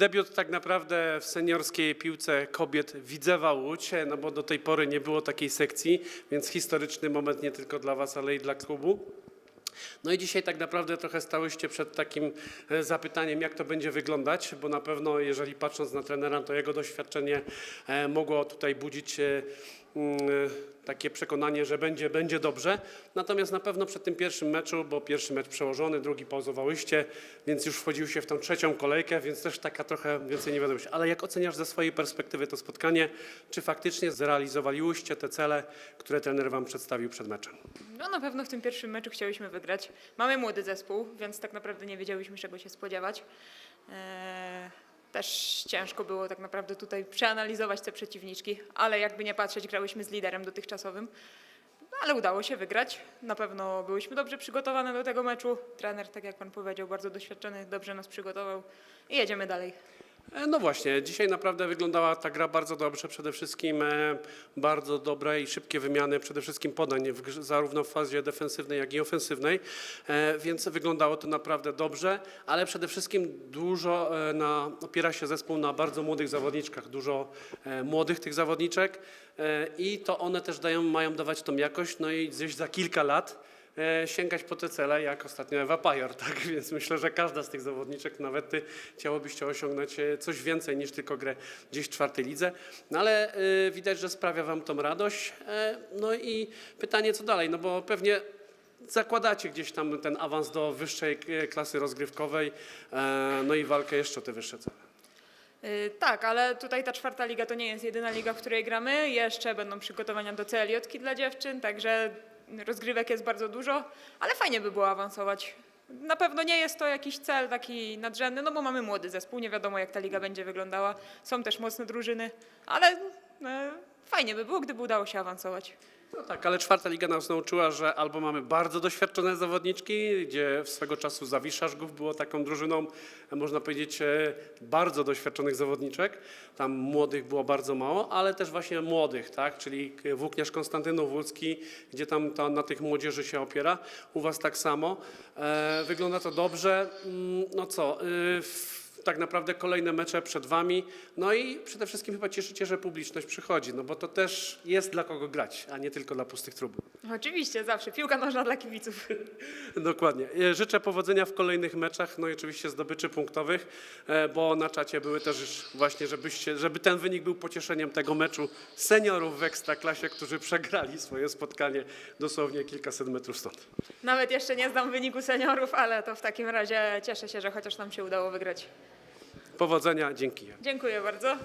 Debiut tak naprawdę w seniorskiej piłce kobiet Widzewa Łódź, no bo do tej pory nie było takiej sekcji, więc historyczny moment nie tylko dla Was, ale i dla klubu. No i dzisiaj tak naprawdę trochę stałyście przed takim e, zapytaniem, jak to będzie wyglądać, bo na pewno jeżeli patrząc na trenera, to jego doświadczenie e, mogło tutaj budzić e, takie przekonanie, że będzie, będzie dobrze. Natomiast na pewno przed tym pierwszym meczu, bo pierwszy mecz przełożony, drugi pauzowałyście, więc już wchodził się w tą trzecią kolejkę, więc też taka trochę więcej niewiadomość. Ale jak oceniasz ze swojej perspektywy to spotkanie? Czy faktycznie zrealizowaliście te cele, które trener wam przedstawił przed meczem? No na pewno w tym pierwszym meczu chcieliśmy wygrać. Mamy młody zespół, więc tak naprawdę nie wiedzieliśmy czego się spodziewać. Eee, też ciężko było tak naprawdę tutaj przeanalizować te przeciwniczki, ale jakby nie patrzeć, grałyśmy z liderem dotychczasowym. No, ale udało się wygrać. Na pewno byłyśmy dobrze przygotowane do tego meczu. Trener, tak jak pan powiedział, bardzo doświadczony, dobrze nas przygotował i jedziemy dalej. E, No właśnie, dzisiaj naprawdę wyglądała ta gra bardzo dobrze. Przede wszystkim e, bardzo dobre i szybkie wymiany, przede wszystkim podań, w grze, zarówno w fazie defensywnej, jak i ofensywnej, e, więc wyglądało to naprawdę dobrze, ale przede wszystkim dużo na, opiera się zespół na bardzo młodych zawodniczkach, dużo młodych tych zawodniczek i to one też dają, mają dawać tą jakość, no i gdzieś za kilka lat sięgać po te cele, jak ostatnio Ewa Pajor, tak? Więc myślę, że każda z tych zawodniczek, nawet ty, chciałobyście osiągnąć e, coś więcej niż tylko grę gdzieś w czwartej lidze. No ale e, widać, że sprawia wam tą radość. E, no i pytanie, co dalej? No bo pewnie zakładacie gdzieś tam ten awans do wyższej e, klasy rozgrywkowej, e, no i walkę jeszcze o te wyższe cele. Tak, ale tutaj ta czwarta liga to nie jest jedyna liga, w której gramy. Jeszcze będą przygotowania do CLJ dla dziewczyn, także rozgrywek jest bardzo dużo, ale fajnie by było awansować. Na pewno nie jest to jakiś cel taki nadrzędny, no bo mamy młody zespół, nie wiadomo jak ta liga będzie wyglądała. Są też mocne drużyny, ale e, fajnie by było, gdyby udało się awansować. No tak, ale czwarta liga nas nauczyła, że albo mamy bardzo doświadczone zawodniczki, gdzie swego czasu Zawiszaszgów było taką drużyną, e, można powiedzieć, e, bardzo doświadczonych zawodniczek. Tam młodych było bardzo mało, ale też właśnie młodych, tak? Czyli włókniarz Konstantynów Łódzki, gdzie tam to, na tych młodzieży się opiera. U was tak samo. E, wygląda to dobrze. Mm, No co, y, tak naprawdę kolejne mecze przed Wami. No i przede wszystkim chyba cieszycie, że publiczność przychodzi, no bo to też jest dla kogo grać, a nie tylko dla pustych trubów. Oczywiście, zawsze. Piłka nożna dla kibiców. Dokładnie. E, Życzę powodzenia w kolejnych meczach, no i oczywiście zdobyczy punktowych, e, bo na czacie były też właśnie, żebyście, żeby ten wynik był pocieszeniem tego meczu seniorów w Ekstraklasie, którzy przegrali swoje spotkanie dosłownie kilkaset metrów stąd. Nawet jeszcze nie znam wyniku seniorów, ale to w takim razie cieszę się, że chociaż nam się udało wygrać. Powodzenia, dzięki. Dziękuję bardzo.